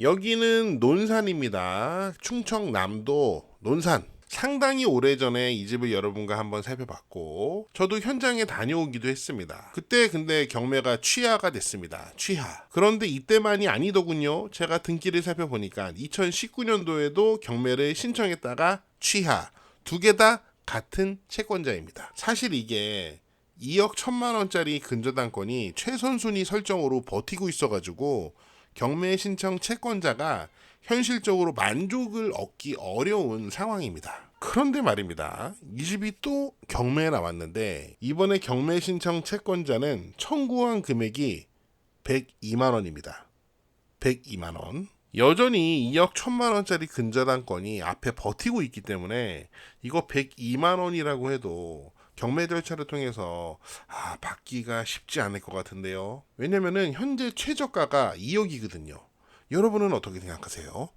여기는 논산입니다. 충청남도 논산. 상당히 오래전에 이 집을 여러분과 한번 살펴봤고 저도 현장에 다녀오기도 했습니다. 그때 근데 경매가 취하가 됐습니다. 취하. 그런데 이때만이 아니더군요. 제가 등기를 살펴보니까 2019년도에도 경매를 신청했다가 취하. 두 개 다 같은 채권자입니다. 사실 이게 2억 1천만 원짜리 근저당권이 최선순위 설정으로 버티고 있어가지고 경매 신청 채권자가 현실적으로 만족을 얻기 어려운 상황입니다. 그런데 말입니다. 이 집이 또 경매에 나왔는데 이번에 경매 신청 채권자는 청구한 금액이 102만 원입니다. 102만 원. 여전히 2억 1천만 원짜리 근저당권이 앞에 버티고 있기 때문에 이거 102만 원이라고 해도 경매 절차를 통해서 아, 받기가 쉽지 않을 것 같은데요. 왜냐면은 현재 최저가가 2억이거든요. 여러분은 어떻게 생각하세요?